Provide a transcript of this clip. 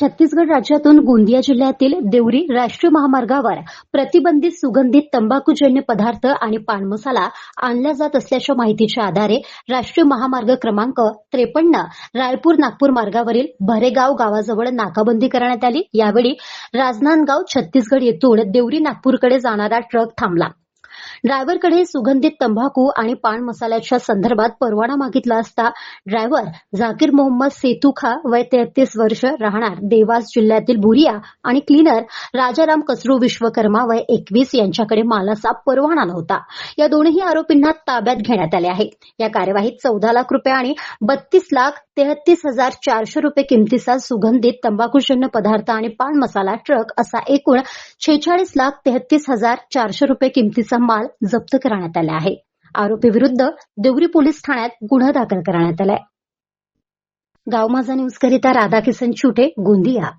छत्तीसगड राज्यातून गोंदिया जिल्ह्यातील देवरी राष्ट्रीय महामार्गावर प्रतिबंधित सुगंधित तंबाखूजन्य पदार्थ आणि पानमसाला आणला जात असल्याच्या माहितीच्या आधारे राष्ट्रीय महामार्ग क्रमांक त्रेपन्न रायपूर नागपूर मार्गावरील भरेगाव गावाजवळ नाकाबंदी करण्यात आली. यावेळी राजनांदगाव छत्तीसगड येथून देवरी नागपूरकडे जाणारा ट्रक थांबला. ड्रायव्हरकडे सुगंधित तंबाखू आणि पान मसाल्याच्या संदर्भात परवाना मागितला असता ड्रायव्हर झाकीर मोहम्मद सेतुखा वय तेहतीस वर्ष राहणार. देवास जिल्ह्यातील बुरिया आणि क्लीनर राजाराम कसरू विश्वकर्मा वय एकवीस यांच्याकडे मालाचा परवाना नव्हता. या दोन्ही आरोपींना ताब्यात घेण्यात आले आहे. या कार्यवाहीत चौदा लाख रुपये आणि बत्तीस लाख तेहतीस हजार चारशे रुपये किमतीचा सुगंधित तंबाखूजन्य पदार्थ आणि पान मसाला ट्रक असा एकूण छेचाळीस लाख तेहतीस हजार चारशे रुपये किमतीचा माल जप्त करण्यात आला आहे. आरोपी विरुद्ध देवरी पोलीस ठाण्यात गुन्हा दाखल करण्यात आलाय. गाव माझा न्यूज करिता राधाकिसन छुटे गोंदिया.